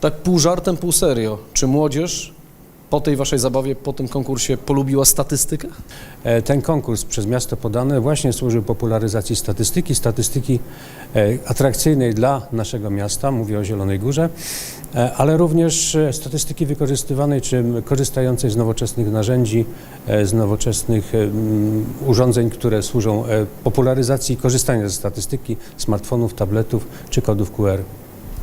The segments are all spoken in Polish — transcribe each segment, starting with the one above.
Tak pół żartem, pół serio. Czy młodzież po tej waszej zabawie, po tym konkursie polubiła statystykę? E, Ten konkurs przez miasto podane właśnie służył popularyzacji statystyki, statystyki e, atrakcyjnej dla naszego miasta, mówię o Zielonej Górze, e, ale również statystyki wykorzystywanej czy korzystającej z nowoczesnych narzędzi, z nowoczesnych mm, urządzeń, które służą popularyzacji korzystania ze statystyki, smartfonów, tabletów czy kodów QR.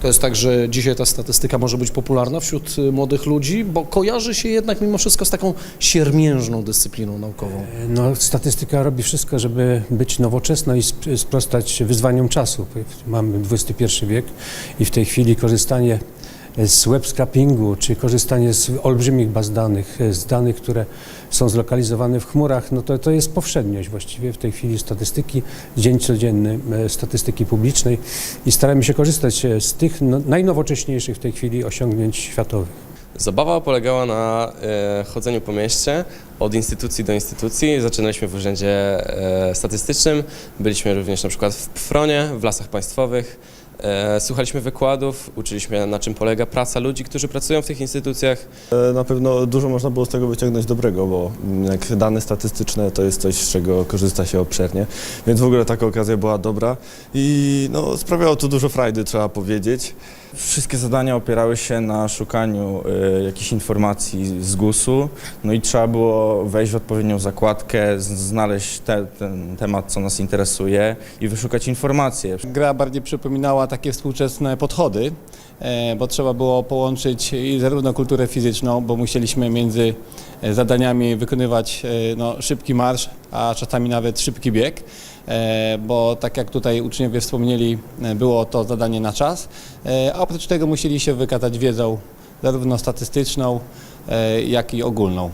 To jest tak, że dzisiaj ta statystyka może być popularna wśród y, młodych ludzi, bo kojarzy się jednak mimo wszystko z taką siermiężną dyscypliną naukową. No, statystyka robi wszystko, żeby być nowoczesna i sp- sprostać wyzwaniom czasu. Mamy XXI wiek i w tej chwili korzystanie z web scrapingu, czy korzystanie z olbrzymich baz danych, z danych, które są zlokalizowane w chmurach, no to, to jest powszedniość właściwie w tej chwili statystyki, dzień codzienny e, statystyki publicznej i staramy się korzystać e, z tych no, najnowocześniejszych w tej chwili osiągnięć światowych. Zabawa polegała na e, chodzeniu po mieście od instytucji do instytucji. Zaczynaliśmy w Urzędzie e, Statystycznym, byliśmy również na przykład w PFRONie, w Lasach Państwowych. E, słuchaliśmy wykładów, uczyliśmy na czym polega praca ludzi, którzy pracują w tych instytucjach. E, Na pewno dużo można było z tego wyciągnąć dobrego, bo jak dane statystyczne to jest coś, z czego korzysta się obszernie, więc w ogóle taka okazja była dobra i no, sprawiało to dużo frajdy, trzeba powiedzieć. Wszystkie zadania opierały się na szukaniu y, jakichś informacji z GUS-u, no i trzeba było wejść w odpowiednią zakładkę, znaleźć te, ten temat, co nas interesuje i wyszukać informacje. Gra bardziej przypominała takie współczesne podchody, e, bo trzeba było połączyć zarówno kulturę fizyczną, bo musieliśmy między e, zadaniami wykonywać e, no, szybki marsz, a czasami nawet szybki bieg, bo tak jak tutaj uczniowie wspomnieli, było to zadanie na czas, a oprócz tego musieli się wykazać wiedzą zarówno statystyczną, jak i ogólną.